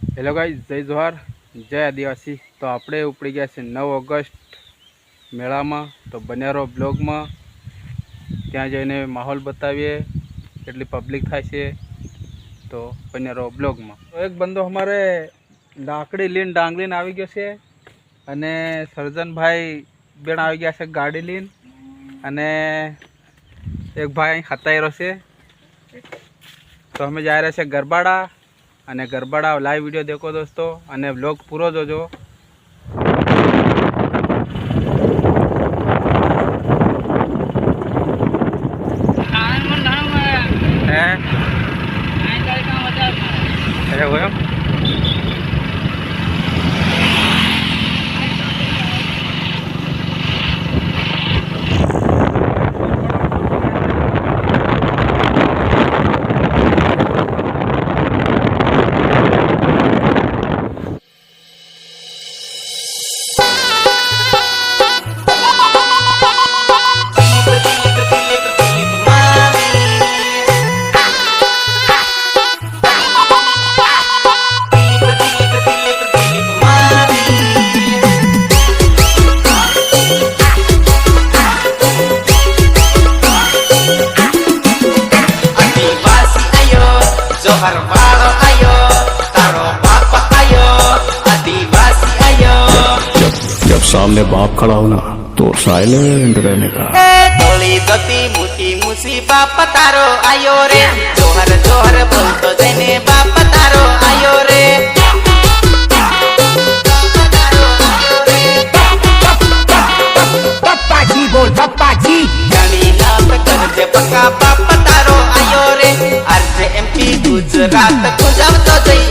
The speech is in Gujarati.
હેલો ગાઈ જય જોહાર, જય આદિવાસી. તો આપણે ઉપડી ગયા છે નવ ઓગસ્ટ મેળામાં. તો બન્યારો બ્લોગમાં ત્યાં જઈને માહોલ બતાવીએ, કેટલી પબ્લિક થાય છે. તો બન્યારો બ્લોગમાં. તો એક બંદો અમારે લાકડી લઈને ડાંગ આવી ગયો છે અને સર્જનભાઈ બેન આવી ગયા છે ગાડી લઈને અને એક ભાઈ અહીં હતાઈ છે. તો અમે જઈ રહ્યા છે ગરબાડા. અને ગરબાડા લાઈવ વીડિયો દેખો દોસ્તો અને વ્લોગ પૂરો જોજો. હે એવું એમ? ફરવાળો આયો તારો બાપ આયો આદિવાસી આયો જબ સામને બાપ ખડા હોના તો સાયલેન્ટ રહેને કા તોલી ગતિ મોટી મુસીબત તારો આયો રે જોહર જોહર রাত খুঁজাও তো যাই